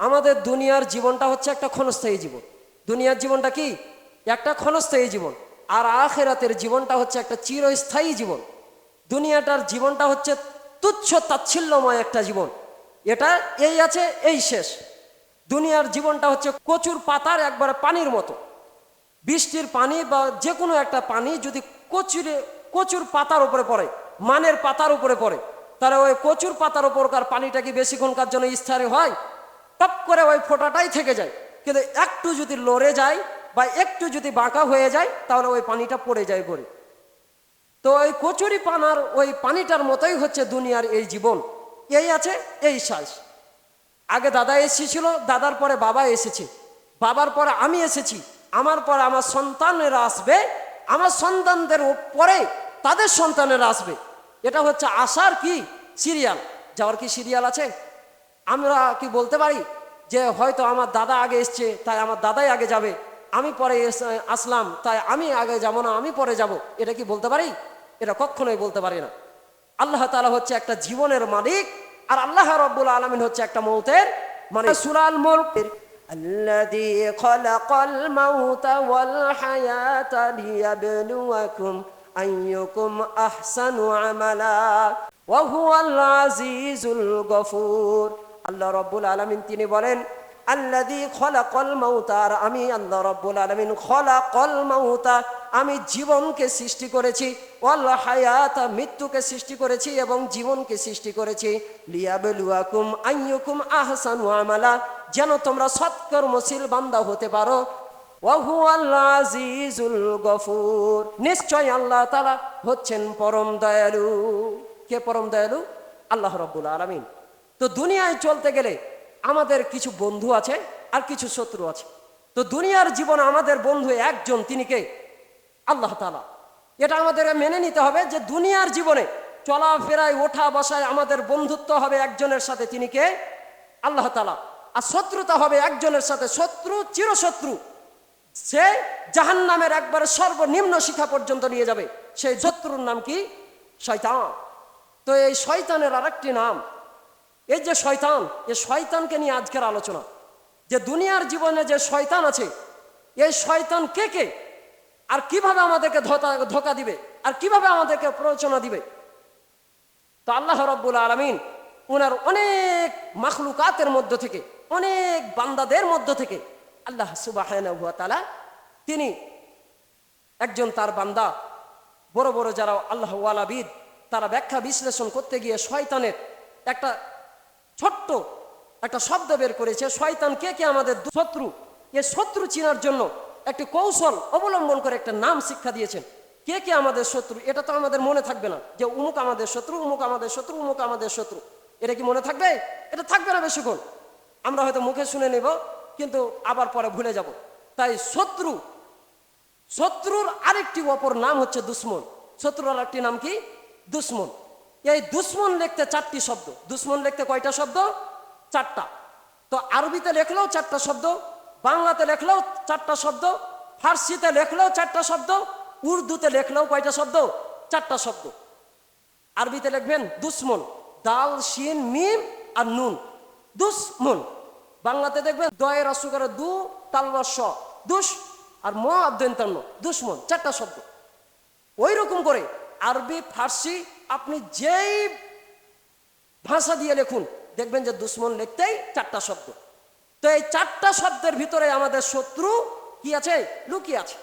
আমাদের দুনিয়ার জীবনটা হচ্ছে একটা ক্ষণস্থায়ী জীবন। দুনিয়ার জীবনটা কি? একটা ক্ষণস্থায়ী জীবন। আর আখেরাতের জীবনটা হচ্ছে একটা চিরস্থায়ী জীবন। দুনিয়াটার জীবনটা হচ্ছে তুচ্ছ তাচ্ছিল্যময় একটা জীবন। এটা এই আছে, এই শেষ। দুনিয়ার জীবনটা হচ্ছে কচুর পাতার একবারে পানির মতো। বৃষ্টির পানি বা যে কোনো একটা পানি যদি কচুরে, কচুর পাতার উপরে পড়ে, মানের পাতার উপরে পড়ে, তাহলে ওই কচুর পাতার উপরকার পানিটা কি বেশিক্ষণকার জন্য স্থায়ী হয়? টপ করে ওই ফোঁটাটাই থেকে যায়। কিন্তু একটু যদি লড়ে যায় বা একটু যদি বাঁকা হয়ে যায়, তাহলে ওই পানিটা পড়ে যায় গড়ে তো ওই কচুরি পানার ওই পানিটার মতোই হচ্ছে দুনিয়ার এই জীবন। এই আছে, এই শ্বাস। আগে দাদা এসেছিল, দাদার পরে বাবা এসেছে। বাবার পরে আমি এসেছি, আমার পরে আমার সন্তানেরা আসবে, আমার সন্তানদের পরে তাদের সন্তানেরা আসবে। এটা হচ্ছে আশার কি? সিরিয়াল। যাওয়ার কি সিরিয়াল আছে? আমরা কি বলতে পারি? যে হয়তো আমার দাদা আগে এসছে তাই আমার দাদাই আগে যাবে আমি পরে এস- আসলাম তাই আমি আগে যাব না আমি পরে যাব এটা কি বলতে পারি এটা কখনোই বলতে পারি না আল্লাহ তালা হচ্ছে একটা জীবনের মালিক আর আল্লাহ রব্বুল আলমিন হচ্ছে একটা মৌতের মানে সুরাল মুলকের الذي خلق الموت والحياة ليبلوكم أيكم أحسن عملا وهو العزيز الغفور আল্লাহ রব্বুল আলমিন তিনি বলেন আমি আল্লাহ খলাকল মাউতা, আমি জীবনকে সৃষ্টি করেছি মৃত্যুকে সৃষ্টি করেছি এবং জীবনকে সৃষ্টি করেছি, লিয়াবলুয়াকুম আইয়ুকুম আহসানু আমালা, যেন তোমরা সৎকর্মশীল বান্দা হতে পারো ওয়াহুয়াল আজিজুল গফুর, নিশ্চয় আল্লাহ তাআলা হচ্ছেন পরম দয়ালু। কে পরম দয়ালু? আল্লাহ রব্বুল আলামিন। তো দুনিয়ায় চলতে গেলে আমাদের কিছু বন্ধু আছে আর কিছু শত্রু আছে। তো দুনিয়ার জীবন আমাদের বন্ধু একজন, তিনি কে? আল্লাহ তালা এটা আমাদের মেনে নিতে হবে যে দুনিয়ার জীবনে চলাফেরায় ওঠা বসায় আমাদের বন্ধুত্ব হবে একজনের সাথে, তিনি কে? আল্লাহ তালা আর শত্রুতা হবে একজনের সাথে, শত্রু চিরশত্রু। সে জাহান নামের একবারে সর্বনিম্ন শিখা পর্যন্ত নিয়ে যাবে। সেই শত্রুর নাম কি? শয়তান। তো এই শয়তানের আরেকটি নাম এই যে শয়তান এই শয়তানকে নিয়ে আজকের আলোচনা। যে দুনিয়ার জীবনে যে শয়তান আছে এই শয়তান কে কে? আর কীভাবে আমাদেরকে ধোকা দিবে? আর কীভাবে আমাদেরকে প্ররোচনা দিবে? তো আল্লাহ রব্বুল আলমিন ওনার অনেক মাখলুকাতের মধ্য থেকে, অনেক বান্দাদের মধ্য থেকে আল্লাহ সুবাহ তিনি একজন তার বান্দা, বড় বড় যারা আল্লাহ ওয়ালাবিদ তারা ব্যাখ্যা বিশ্লেষণ করতে গিয়ে শয়তানের একটা ছোট্ট একটা শব্দ বের করেছে, শয়তান, কে কে আমাদের শত্রু। এ শত্রু চিনার জন্য একটি কৌশল অবলম্বন করে একটা নাম শিক্ষা দিয়েছেন। কে কে আমাদের শত্রু? এটা তো আমাদের মনে থাকবে না যে উমুক আমাদের শত্রু, উমুক আমাদের শত্রু, উমুক আমাদের শত্রু। এটা কি মনে থাকবে? এটা থাকবে না বেশিক্ষণ। আমরা হয়তো মুখে শুনে নেব, কিন্তু আবার পরে ভুলে যাব। তাই শত্রু, শত্রুর আরেকটি অপর নাম হচ্ছে দুশ্মন। শত্রুর আরেকটি নাম কি? দুশ্মন। এই দুশ্মন লিখতে চারটি শব্দ। দুশ্মন লিখতে কয়টা শব্দ? চারটা। তো আরবিতে লেখলেও চারটা শব্দ, বাংলাতে লেখলেও চারটা শব্দ, ফার্সিতে লেখলেও চারটা শব্দ, উর্দুতে লেখলেও কয়টা শব্দ? চারটা শব্দ। আরবিতে লিখবেন দুশ্মন, দাল, শিন, মিম আর নুন। দুশ্মন। বাংলাতে দেখবেন দয়ের অসুকার দু তালবর্ষ দুষ আর ম আদ্যন্তন্য দুশ্মন, চারটা শব্দ। ওই রকম করে আরবি, ফার্সি আপনি যেই ভাষা দিয়ে লিখুন, দেখবেন যে দুশ্মন লিখতেই চারটা শব্দ। তো এই চারটা শব্দের ভিতরে আমাদের শত্রু কি আছে? লুকিয়ে আছে।